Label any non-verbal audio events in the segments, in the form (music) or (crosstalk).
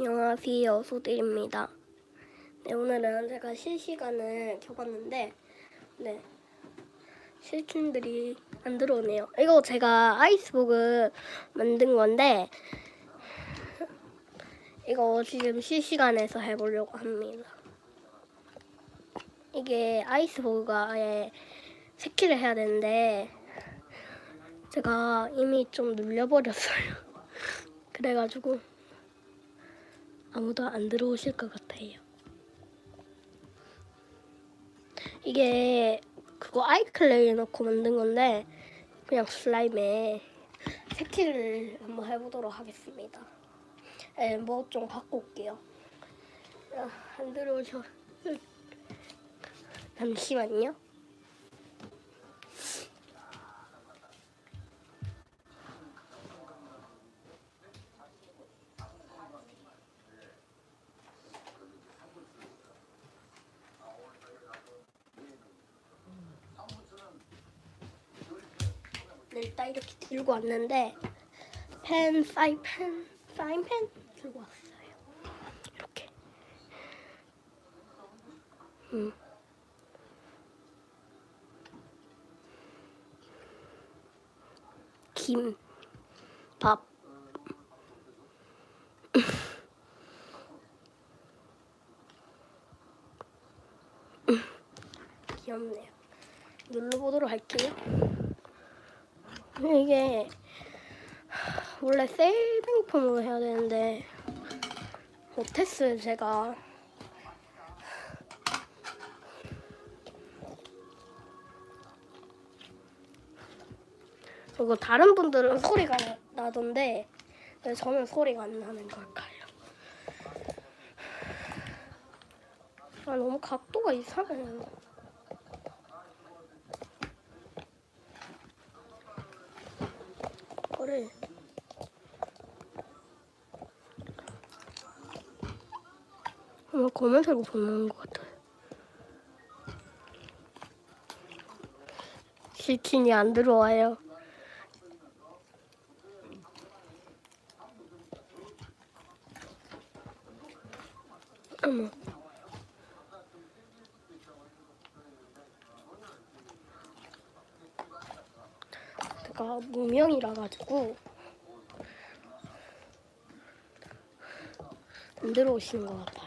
안녕하세요 소들입니다. 네 오늘은 제가 실시간을 켜봤는데 네 실킨들이 안 들어오네요. 이거 제가 아이스버그 만든 건데 이거 지금 실시간에서 해보려고 합니다. 이게 아이스버그가 아예 새끼를 해야 되는데 제가 이미 좀 눌려버렸어요. (laughs) 그래가지고 아무도 안 들어오실 것 같아요. 이게 그거 아이클레이 넣고 만든 건데 그냥 슬라임에 새끼를 한번 해보도록 하겠습니다. 네, 뭐좀 갖고 올게요. 아, 안 들어오셔. 잠시만요. 네, 일단 이렇게 들고 왔는데 펜, 사인펜, 사인펜 들고 왔어요. 이렇게. 음. 김, 밥. (laughs) 귀엽네요. 눌러보도록 할게요. 이게 원래 세이빙폼으로 해야 되는데 못했어요 제가 그리고 다른 분들은 소리가 나- 나던데 왜 저는 소리가 안 나는 걸까요? 아 너무 각도가 이상해요 거를 아마 검은색으로 보는 것 같아요. 실킨이 안 들어와요. 어머. 무명이라 가지고 안 들어오시는 것 같아요.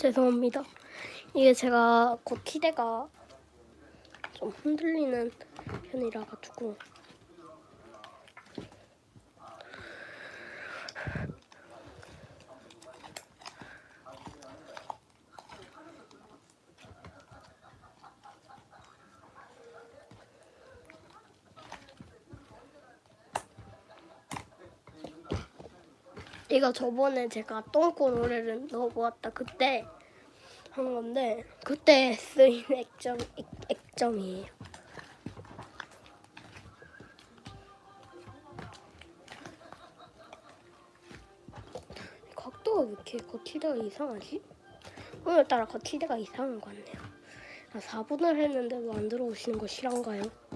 죄송합니다. 이게 제가 곧 기대가 좀 흔들리는 편이라 가지고 이거 저번에 제가 똥꼬 노래를 넣어보았다 그때 한 건데 그때 쓰인 액점 액, 액점이에요. 각도가 왜 이렇게 거치대가 이상하지? 오늘따라 거치대가 이상한 것 같네요. 아, 4분을 했는데 왜안 들어오시는 거 실한가요?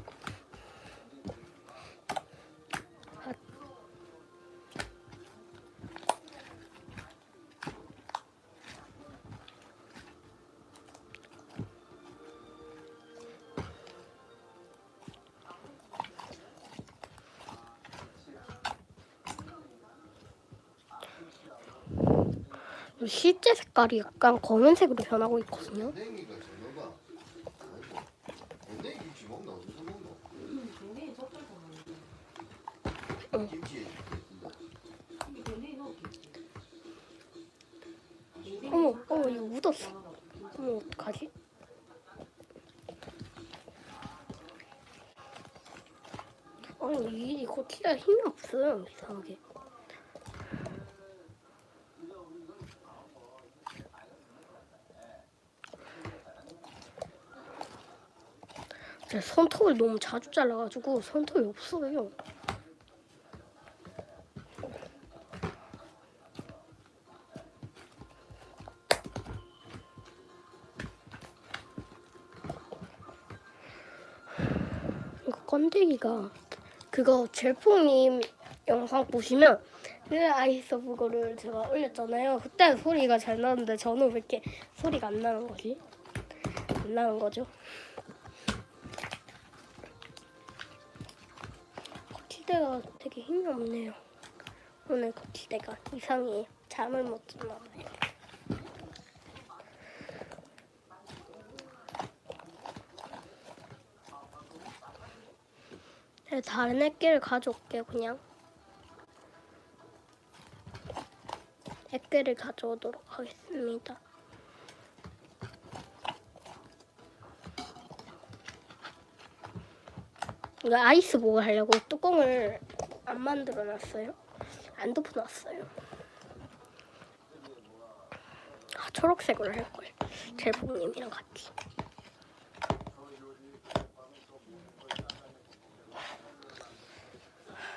실제 색깔이 약간 검은색으로 변하고 있거든요. 어머, 어머, 이거 묻었어. 어머, 어떡하지? 아니, 이 고치가 힘이 없어요, 이상하게. 제가 손톱을 너무 자주 잘라가지고 손톱이 없어요. 이거 건데기가 그거 jel풍님 영상 보시면 그 아이스 버거를 제가 올렸잖아요. 그때 소리가 잘 나는데 저는 왜 이렇게 소리가 안 나는 거지? 안 나는 거죠? 거치대가 되게 힘이 없네요. 오늘 거치대가 이상해요. 잠을 못 잤나 봐요. 네, 다른 액기를 가져올게요, 그냥. 액기를 가져오도록 하겠습니다. 이거 아이스복을 하려고 뚜껑을 안 만들어 놨어요. 안 덮어 놨어요. 아, 초록색으로 할 걸. 젤복님이랑 같이.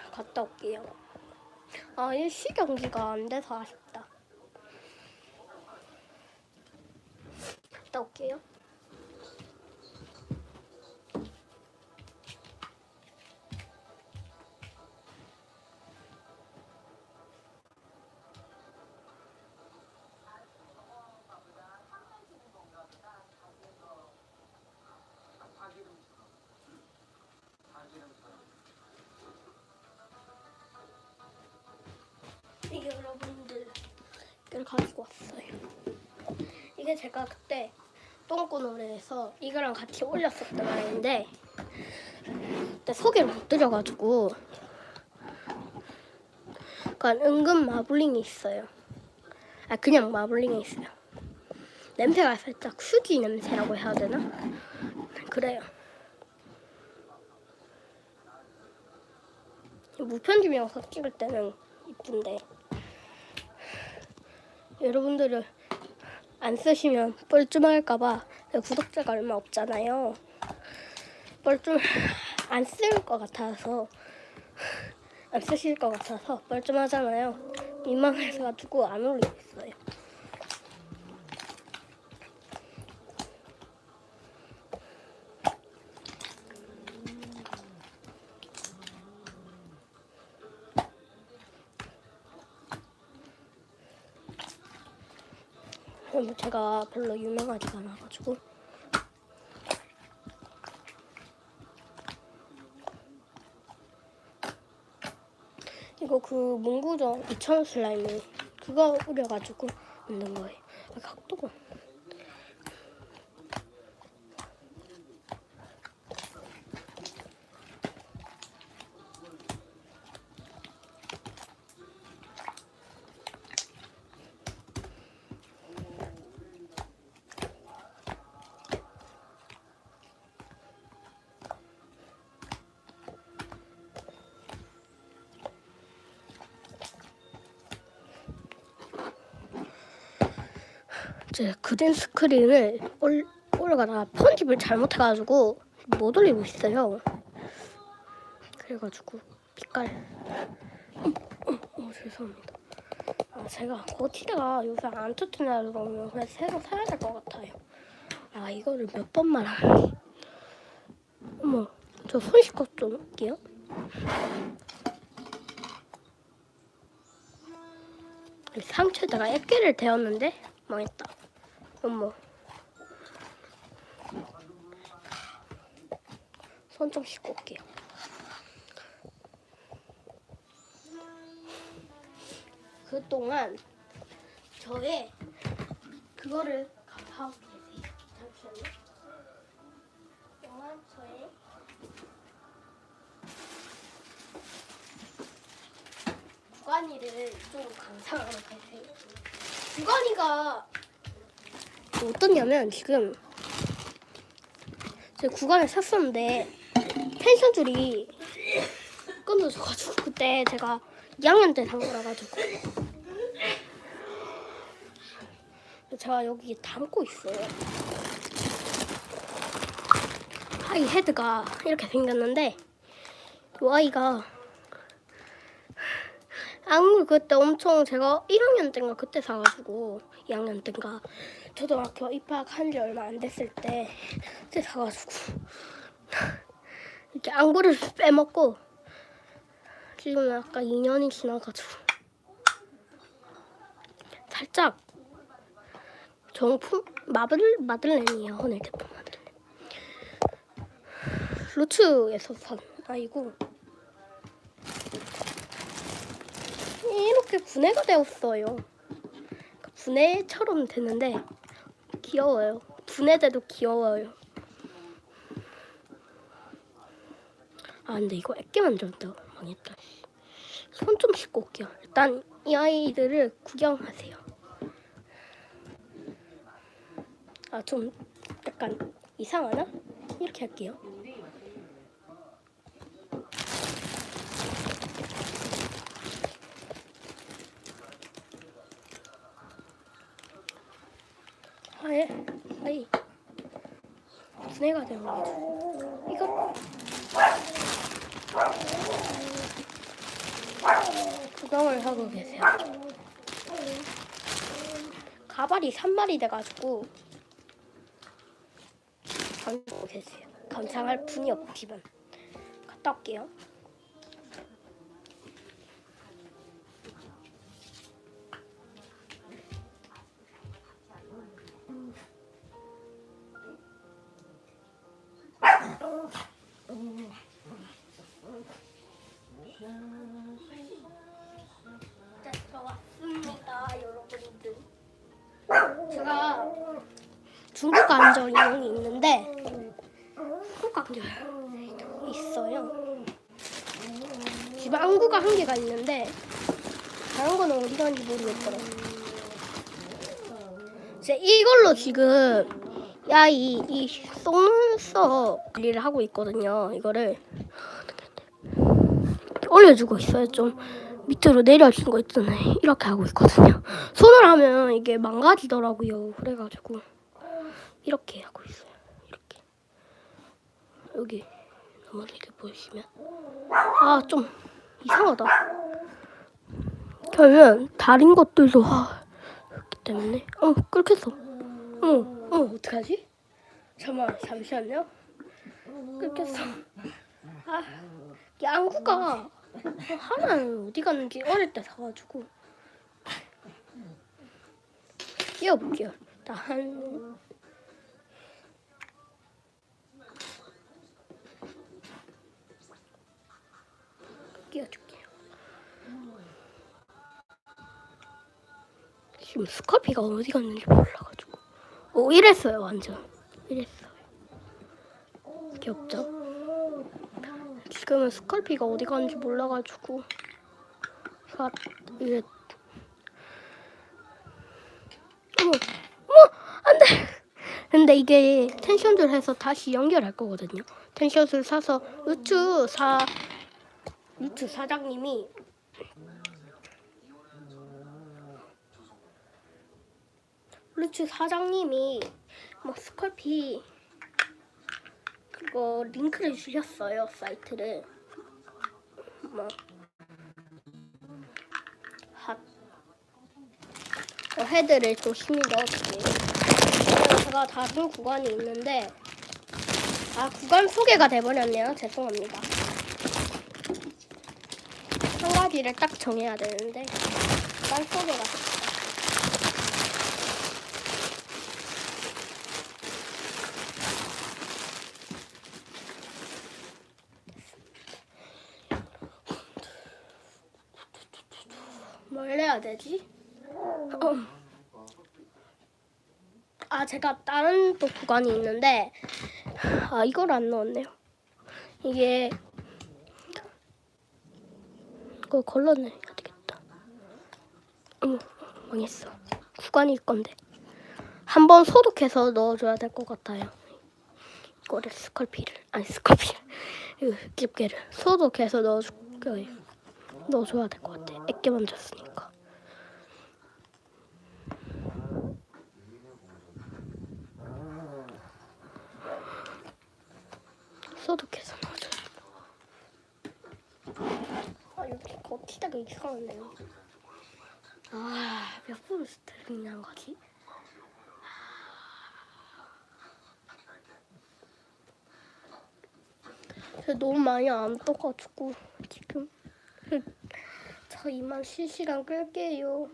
갔다 올게요. 아, 일시 경기가 안 돼서 아쉽다. 갔다 올게요. 이게 제가 그때 똥꼬 노래에서 이거랑 같이 올렸었던 말인데 그때 소개를 못 드려가지고 약간 은근 마블링이 있어요. 아 그냥 마블링이 있어요. 냄새가 살짝 휴지 냄새라고 해야 되나? 그래요. 무편집 영상 찍을 때는 이쁜데 여러분들을 안 쓰시면 뻘쭘할까봐 구독자가 얼마 없잖아요. 뻘쭘 안 쓸 것 같아서 안 쓰실 것 같아서 뻘쭘하잖아요. 민망해서 가지고 안 올리고 있어요. 뭐 제가 별로 유명하지가 않아가지고 이거 그 문구점 2,000원 슬라임 그거 우려가지고 만든 거예요. 제 그린 스크린을 올, 올라가다가 편집을 잘못해가지고 못 올리고 있어요. 그래가지고 빛깔. 어, 어, 어, 죄송합니다. 아, 제가 고티가 요새 안 튼튼해서 그러면 그냥 새로 사야 될 것 같아요. 아 이거를 몇 번만 하니. 어머, 저 손 씻고 좀 올게요. 상처에다가 액기를 대었는데 망했다. 어머. 손 좀 씻고 올게요. 그동안 저의 그거를 갚아오고 계세요. 잠시만요. 그동안 저의 주관이를 좀 감상하고 계세요. 주관이가 어떠냐면 지금 제 구간을 샀었는데 펜션 줄이 끊어져가지고 그때 제가 2학년 때 산 거라 가지고 제가 여기 담고 있어요. 아이 헤드가 이렇게 생겼는데 이 아이가 안구 그때 엄청 제가 1학년 때인가 그때 사가지고 2학년 때인가 초등학교 입학한 지 얼마 안 됐을 때 그때 사가지고 (laughs) 이렇게 안구를 빼먹고 지금 아까 2년이 지나가지고 살짝 정품 마블 마들렌이에요 오늘 제품 마들렌. 루츠에서 산 아이고 이렇게 분해가 되었어요. 그러니까 분해처럼 되는데 귀여워요. 분해돼도 귀여워요. 아 근데 이거 애기 만졌다. 망했다. 손 좀 씻고 올게요. 일단 이 아이들을 구경하세요. 아 좀 약간 이상하나? 이렇게 할게요 아예 아이. 분해가 되어가지고 이거. 구경을 하고 계세요. 가발이 3마리 돼가지고 감상하고 계세요. 감상할 분이 없지만 갔다 올게요 감정 인형이 있는데 감정 있어요. 집에 한국가 한 개가 있는데 다른 거는 어디 갔는지 모르겠더라고요. 제 이걸로 지금 야이 이 속눈썹 관리를 하고 있거든요. 이거를 올려주고 있어요. 좀 밑으로 내려준 거 있잖아요. 이렇게 하고 있거든요. 손을 하면 이게 망가지더라고요. 그래가지고 이렇게 하고 있어요. 이렇게 여기 나머지를 보시면 아 좀 이상하다. 그러면 다른 것들도 하기 때문에 어 끊겼어. 어, 어 어떡하지? 잠만 잠시만요. 끊겼어. 아, 이 안구가 하나는 어디 갔는지 어릴 때 사가지고 끼워볼게요. 일단 끼워줄게요. 지금 스커피가 어디 갔는지 몰라가지고 오 이랬어요 완전 이랬어요. 귀엽죠? 지금은 스컬피가 어디 갔는지 몰라가지고 제가 이게 어머 어머 안돼 근데 이게 텐션을 해서 다시 연결할 거거든요 텐션을 사서 우추 사 우추 사장님이 루츠 사장님이 뭐 스컬피 그거 링크를 주셨어요 사이트를. 뭐. 핫. 어, 헤드를 조심히 넣어줄게요. 그리고 제가 다른 구간이 있는데 아 구간 소개가 돼버렸네요. 죄송합니다 한 가지를 딱 정해야 되는데 소개가 됐어요 뭘 해야 되지? 음. 아 제가 다른 또 구간이 있는데 아 이걸 안 넣었네요. 이게 이거 걸러내야 되겠다. 어머 망했어. 구간일 건데 한번 소독해서 넣어줘야 될 것 같아요. 이거를 스컬피를 아니 스컬피를 (laughs) 집게를 소독해서 넣어줄 거예요. 넣어줘야 될 것 같아. 애껴 만졌으니까. 계산하죠. 아 거치다가 이상하네요. 아 몇 프로 스트링한 거지? 제가 너무 많이 안 떠가지고 지금 (laughs) 저 이만 실시간 끌게요.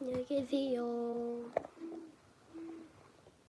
안녕히 계세요.